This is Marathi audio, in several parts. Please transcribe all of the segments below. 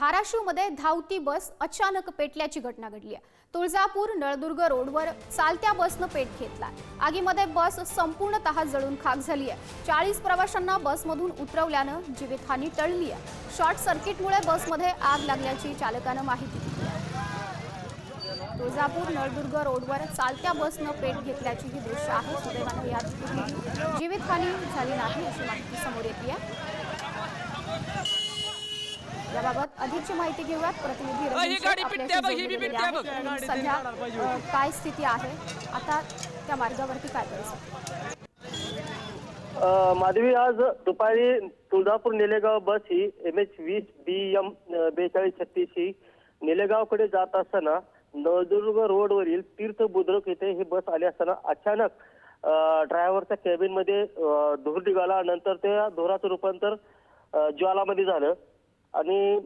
धाराशिवमध्ये धावती बस अचानक पेटल्याची घटना घडली आहे. तुळजापूर नळदुर्ग रोडवर चालत्या बसनं पेट घेतला आगीमध्ये बस संपूर्णतः जळून खाक झाली आहे. चाळीस प्रवाशांना बसमधून उतरवल्यानं जीवितहानी टळली आहे. शॉर्ट सर्किटमुळे बसमध्ये आग लागल्याची चालकानं माहिती दिली तुळजापूर नळदुर्ग रोडवर चालत्या बसनं पेट घेतल्याची ही दृश्य आहे. सुदैवानं यात जीवितहानी झाली नाही अशी माहिती समोर येते आहे. याबाबत अधिकची माहिती घेऊयात. प्रतिनिधी ही रवींद्र ही सध्या काय स्थिती आहे? आता त्या मार्गावरती काय परिस्थिती? अ, माधवी आज दुपारी तुळजापूर निलेगाव बस ही एम एच वीस बी एम बेचाळीस छत्तीस ही निलेगावकडे जात असताना नळदुर्ग रोडवरील तीर्थ बुद्रुक येथे ही बस आली असताना अचानक ड्रायव्हरच्या कॅबिनमध्ये धूर निघाला. नंतर त्या धुराचं रूपांतर ज्वालामध्ये झालं. आणि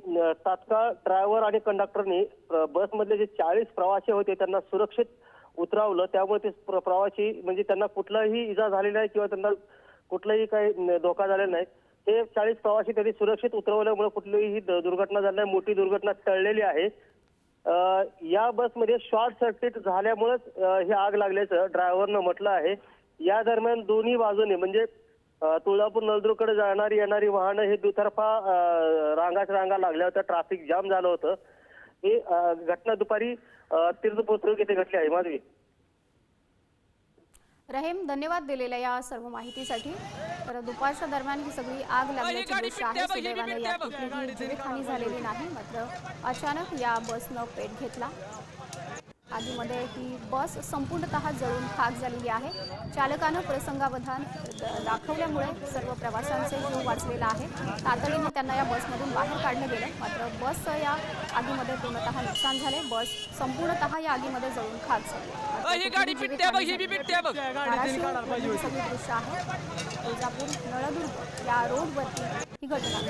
तात्काळ ड्रायव्हर आणि कंडक्टरनी बसमधले जे चाळीस प्रवासी होते त्यांना सुरक्षित उतरावलं. त्यामुळे ते प्रवासी म्हणजे त्यांना कुठलाही इजा झाली नाही किंवा त्यांना कुठलाही काही धोका झालेला नाही. हे चाळीस प्रवासी त्यांनी सुरक्षित उतरवल्यामुळे कुठलीही दुर्घटना झाली नाही. मोठी दुर्घटना टळलेली आहे. या बसमध्ये शॉर्ट सर्किट झाल्यामुळेच ही आग लागल्याचं ड्रायव्हरनं म्हटलं आहे. या दरम्यान दोन्ही बाजूने म्हणजे तुळजापूर नळदुर्गकडे जाणारी येणारी वाहनं हे दुतर्फा अ, रांगाच्या रांगा लागल्या होत्या. ट्रॅफिक जाम झालं होतं. ही घटना दुपारी तीर्थपुत्र येथे घडली आहे. माधवी. रहीम धन्यवाद दिलेल्या या सर्व माहितीसाठी. तर दुपारच्या दरम्यान ही सगळी आग लागल्याची दृश्य आहे. सुदैवानं यात बघ. कुठलीही जीवितहानी झालेली नाही. मात्र अचानक या बसनं पेट घेतला. आगीमध्ये ही बस संपूर्णतः जळून खाक झालेली आहे. चालकानं प्रसंगावधान दाखवल्यामुळे सर्व प्रवाशांचे जीव वाचलेला आहे. तातडीनं त्यांना या बसमधून बाहेर काढलं गेलं. मात्र बसचं या आगीमध्ये पूर्णतः नुकसान झाले. बस संपूर्णतः या आगीमध्ये जळून खाक झाली. ही ही दृश्य आहे. तुळजापूर नळदुर्ग या रोडवरती ही घटना